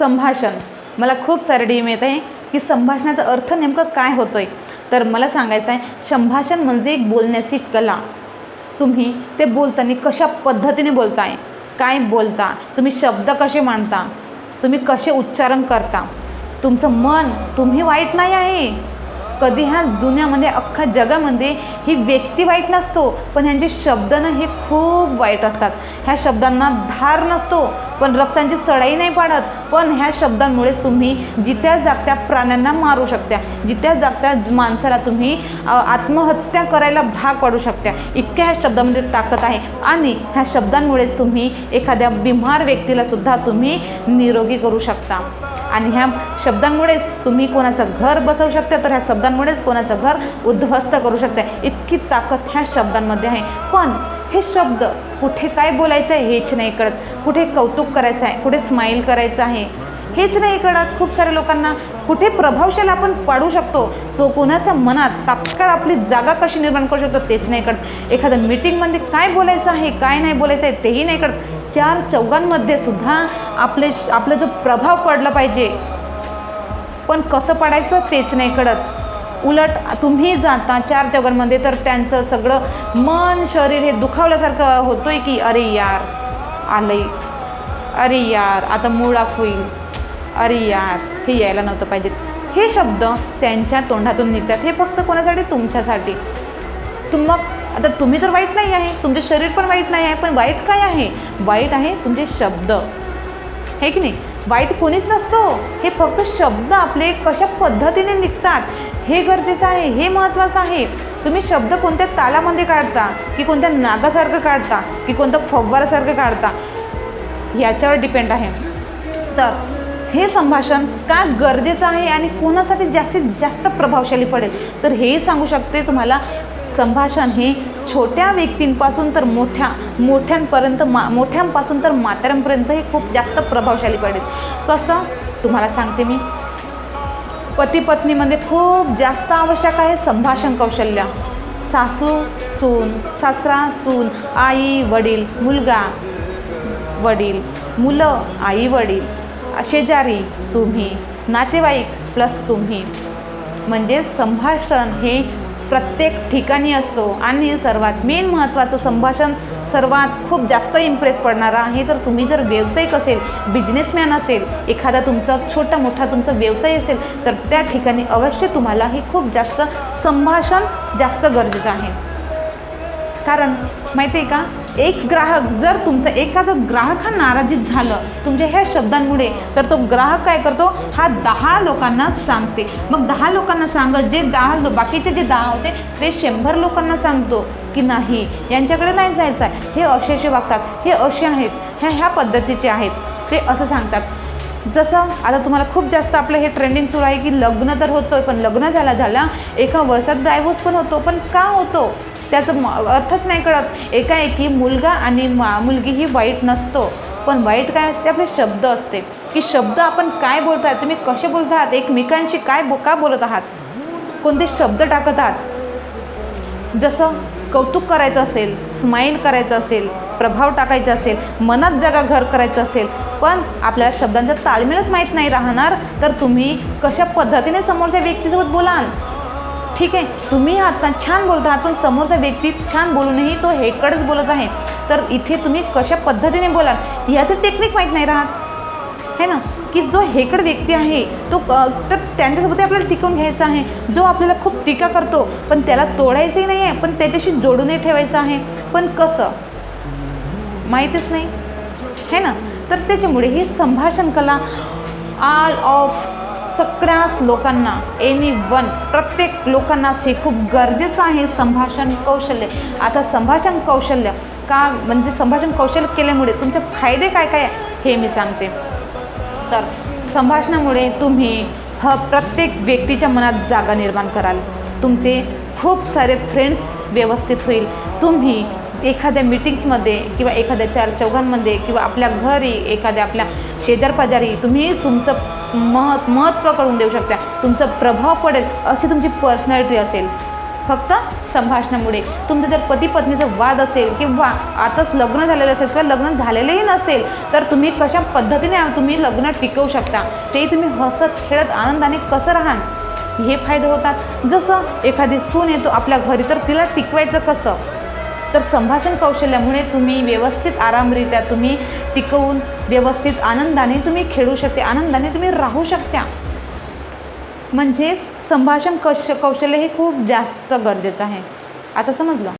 संभाषण. मला खूप सारे डीम येत आहे की संभाषणाचा अर्थ नेमकं काय होतो आहे तर मला सांगायचं आहे संभाषण म्हणजे एक बोलण्याची कला. तुम्ही ते बोलताना कशा पद्धतीने बोलताय? काय बोलता? तुम्ही शब्द कसे मांडता? तुम्ही कसे उच्चारण करता? तुमचं मन तुम्ही वाईट नाही आहे. कधी ह्या दुनियामध्ये अख्ख्या जगामध्ये ही व्यक्ती वाईट नसतो पण ह्यांचे शब्द ना हे खूप वाईट असतात. ह्या शब्दांना धार नसतो पण रक्तांची सडाई नाही पाडत. पण ह्या शब्दांमुळेच तुम्ही जित्या जागत्या प्राण्यांना मारू शकता जित्या जागत्या माणसाला तुम्ही आत्महत्या करायला भाग पाडू शकता इतक्या ह्या शब्दामध्ये ताकद आहे. आणि ह्या शब्दांमुळेच तुम्ही एखाद्या बिमार व्यक्तीला सुद्धा तुम्ही निरोगी करू शकता. आणि ह्या शब्दांमुळेच तुम्ही कोणाचं घर बसवू शकता तर ह्या शब्दांमुळेच कोणाचं घर उद्ध्वस्त करू शकता. इतकी ताकद ह्या शब्दांमध्ये आहे. पण हे शब्द कुठे काय बोलायचं आहे हेच नाही कळत. कुठे कौतुक करायचं आहे कुठे स्माईल करायचं आहे हेच नाही कळत. खूप साऱ्या लोकांना कुठे प्रभावशाली आपण पाडू शकतो तो कोणाच्या मनात तात्काळ आपली जागा कशी निर्माण करू शकतो तेच नाही कळत. एखाद्या मीटिंगमध्ये काय बोलायचं आहे काय नाही बोलायचं आहे तेही नाही कळत. चार चौघांमध्ये सुद्धा आपले आपला जो प्रभाव पडला पाहिजे. पण कसं पडायचं तेच नाही कळत. उलट तुम्ही जाता चार चौघांमध्ये तर त्यांचं सगळं मन शरीर हे दुखावल्यासारखं होतोय की अरे यार आलंय. अरे यार आता मुळा होईल. अरे यार हे यायला नव्हतं पाहिजेत. हे शब्द त्यांच्या तोंडातून निघतात. हे फक्त कोणासाठी? तुमच्यासाठी. आता तुम्ही तर वाईट नाही आहे तुमचे शरीर पण वाईट नाही आहे पण वाईट काय आहे? वाईट आहे तुमचे शब्द. हे की नाही? वाईट कोणीच नसतो. हे फक्त शब्द आपले कशा पद्धतीने निघतात हे गरजेचं आहे हे महत्त्वाचं आहे. तुम्ही शब्द कोणत्या तालामध्ये काढता की कोणत्या नागासारखं काढता की कोणत्या फव्वारासारखं काढता याच्यावर डिपेंड आहे. तर हे संभाषण का गरजेचं आहे आणि कोणासाठी जास्तीत जास्त प्रभावशाली पडेल? तर हे सांगू शकते तुम्हाला संभाषण हे छोट्या व्यक्तींपासून तर मोठ्या मोठ्यांपर्यंत मा मोठ्यांपासून तर म्हाताऱ्यांपर्यंत हे खूप जास्त प्रभावशाली पडेल कसं? तुम्हाला सांगते मी. पती पत्नीमध्ये खूप जास्त आवश्यक आहे संभाषण कौशल्य. सासू सून सासरा सून आई वडील मुलगा वडील मुलं आई वडील शेजारी तुम्ही नातेवाईक प्लस तुम्ही. म्हणजे संभाषण हे प्रत्येक ठिकाणी असतो. आणि सर्वात मेन महत्त्वाचं संभाषण सर्वात खूप जास्त इम्प्रेस पडणारा आहे. तर तुम्ही जर व्यावसायिक असेल बिझनेसमॅन असेल एखादा तुमचा छोटा मोठा तुमचा व्यवसाय असेल तर त्या ठिकाणी अवश्य तुम्हाला हे खूप जास्त संभाषण जास्त गरजेचं आहे. कारण माहिती आहे का? एक ग्राहक जर तुमचं एखादं ग्राहक हा नाराजीत झालं तुमच्या ह्या शब्दांमुळे तर तो ग्राहक काय करतो? हा दहा लोकांना सांगते. मग दहा लोकांना सांगत जे दहा लो- बाकीचे जे दहा होते ते शंभर लोकांना सांगतो की नाही यांच्याकडे नाही जायचं आहे. हे असे असे वागतात हे असे आहेत ह्या ह्या पद्धतीचे आहेत. ते असं सांगतात. जसं आता तुम्हाला खूप जास्त आपलं हे ट्रेंडिंग सुरू आहे की लग्न तर होतं पण लग्न झाला झाला एका वर्षात डायव्होर्स पण होतो पण का होतो? त्याचं म- अर्थच नाही कळत. एकाएकी मुलगा आणि मा मुलगी ही वाईट नसतो. पण वाईट काय असते? आपले शब्द असते. की शब्द आपण काय बोलत आहात तुम्ही कसे बोलत आहात? एकमेकांशी काय बो का बोलत आहात? कोणते शब्द टाकत आहात? जसं कौतुक करायचं असेल स्माईल करायचं असेल प्रभाव टाकायचा असेल मनात जागा घर करायचं असेल पण आपल्याला शब्दांचा ताळमेळच माहीत नाही राहणार तर तुम्ही कशा पद्धतीने समोरच्या व्यक्तीसोबत बोलाल? ठीक आहे तुम्ही आता छान बोलत आहात पण समोरचा व्यक्ती छान बोलूनही तो हेकडच बोलत आहे. तर इथे तुम्ही कशा पद्धतीने बोलाल ह्याचं टेक्निक माहीत नाही राहत. है ना? की जो हेकड व्यक्ती आहे तो क- तर त्यांच्यासोबतही आपल्याला टिकून घ्यायचा आहे. जो आपल्याला खूप टीका करतो पण त्याला तोडायचंही नाही आहे पण त्याच्याशी जोडूनही ठेवायचं आहे. पण कसं? माहीतच नाही. है ना? तर त्याच्यामुळे ही संभाषण कला आल ऑफ सगळ्याच लोकांना एनी वन प्रत्येक लोकांनाच हे खूप गरजेचं आहे संभाषण कौशल्य. आता संभाषण कौशल्य का म्हणजे संभाषण कौशल्य केल्यामुळे तुमचे फायदे काय काय हे मी सांगते. तर संभाषणामुळे तुम्ही ह प्रत्येक व्यक्तीच्या मनात जागा निर्माण कराल. तुमचे खूप सारे फ्रेंड्स व्यवस्थित होईल. तुम्ही एखाद्या मीटिंग्समध्ये किंवा एखाद्या चार चौघांमध्ये किंवा आपल्या घरी एखाद्या आपल्या शेजारपाजारी तुम्ही तुमचं मह महत्त्व करून देऊ शकता. तुमचा प्रभाव पडेल अशी तुमची पर्सनॅलिटी असेल. फक्त संभाषणामुळे. तुमचं जर पती पत्नीचा वाद असेल किंवा आताच लग्न झालेलं असेल किंवा लग्न झालेलंही नसेल तर तुम्ही कशा पद्धतीने तुम्ही लग्न टिकवू शकता? ते तुम्ही हसत खेळत आनंदाने कसं राहाल? हे फायदे होतात. जसं एखादी सून येतो आपल्या घरी तर तिला टिकवायचं कसं? तर संभाषण कौशल्यामुळे तुम्ही व्यवस्थित आरामरित्या तुम्ही टिकवून व्यवस्थित आनंदाने तुम्ही खेळू शकते आनंदाने तुम्ही राहू शकता. म्हणजेच संभाषण कौश कौशल्य हे खूप जास्त गरजेचं आहे. आता समजलं?